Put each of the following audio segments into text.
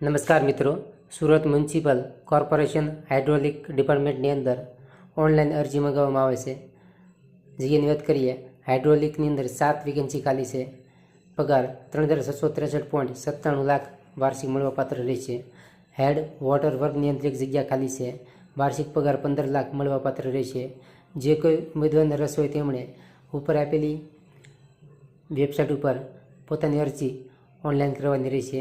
નમસ્કાર મિત્રો, Surat municipal corporation hydraulic ડિપાર્ટમેન્ટની અંદર ઓનલાઈન અરજી મંગાવવામાં આવે છે. જેની વાત કરીએ, હાઇડ્રોલિકની અંદર સાત વેકેન્સી ખાલી છે. પગાર ત્રણ હજાર છસો ત્રેસઠ પોઈન્ટ સત્તાણું લાખ વાર્ષિક મળવાપાત્ર રહેશે હેડ, વોટર અંદર એક જગ્યા ખાલી છે. વાર્ષિક પગાર પંદર લાખ મળવાપાત્ર રહેશે જે કોઈ ઉમેદવારને રસ હોય તેમણે ઉપર આપેલી વેબસાઇટ ઉપર પોતાની અરજી ઓનલાઈન કરવાની રહેશે.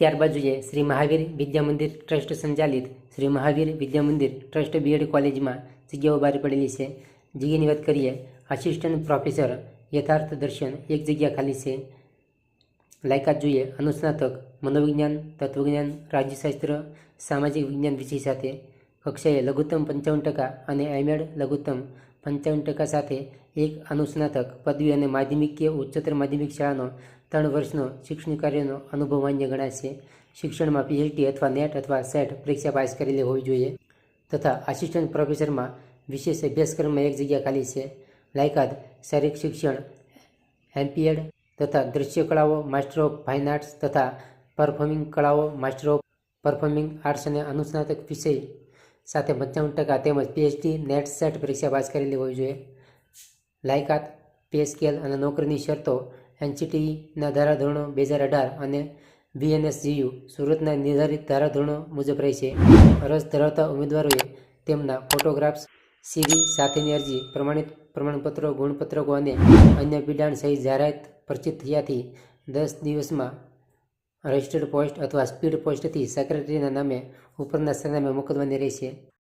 ત્યારબાદ જોઈએ શ્રી મહાવીર વિદ્યા મંદિર ટ્રસ્ટ સંચાલિત શ્રી મહાવીર વિદ્યા મંદિર ટ્રસ્ટ બીએડ કોલેજમાં જગ્યાઓ બહાર પડેલી છે. જગ્યાની વાત કરીએ આસિસ્ટન્ટ પ્રોફેસર યથાર્થ દર્શન એક જગ્યા ખાલી છે. લાયકાત જોઈએ, અનુસ્નાતક, મનોવિજ્ઞાન, તત્વજ્ઞાન, રાજ્યશાસ્ત્ર, સામાજિક વિજ્ઞાન વિષય સાથે, કક્ષાએ લઘુત્તમ પંચાવન ટકા અને એમએડ લઘુત્તમ પંચાવન ટકા સાથે એક અનુસ્નાતક પદવી અને માધ્યમિક કે ઉચ્ચતર માધ્યમિક શાળાનો ત્રણ વર્ષનો શિક્ષણ કાર્યનો અનુભવ માન્ય ગણાશે. શિક્ષણમાં પીએચડી અથવા નેટ અથવા સેટ પરીક્ષા પાસ કરેલી હોવી જોઈએ તથા આસિસ્ટન્ટ પ્રોફેસરમાં વિશેષ અભ્યાસક્રમમાં એક જગ્યા ખાલી છે. લાયકાત, શારીરિક શિક્ષણ એમપીએડ તથા દ્રશ્ય કળાઓ, માસ્ટર ઓફ ફાઇન આર્ટ્સ તથા પરફોર્મિંગ કળાઓ, માસ્ટર ઓફ પરફોર્મિંગ આર્ટ્સ અને અનુસ્નાતક વિષય સાથે પંચાવન ટકા તેમજ પીએચડી નેટ, સેટ પરીક્ષા પાસ કરેલી હોવી જોઈએ. લાયકાત, પે સ્કેલ અને નોકરીની શરતો એનસીટીના ધારાધોરણો બે હજાર અઢાર અને બીએનએસજીયુ સુરતના નિર્ધારિત ધારાધોરણો મુજબ રહેશે રસ ધરાવતા ઉમેદવારોએ તેમના ફોટોગ્રાફ્સ સીડી સાથેની અરજી, પ્રમાણિત પ્રમાણપત્રો, ગુણપત્રકો અને અન્ય બિડાણ સહિત જાહેરાત પરિચિત થયાથી દસ દિવસમાં રજિસ્ટર્ડ પોસ્ટ અથવા સ્પીડ પોસ્ટથી સેક્રેટરીના નામે ઉપરના સરનામે મોકલવાની રહેશે.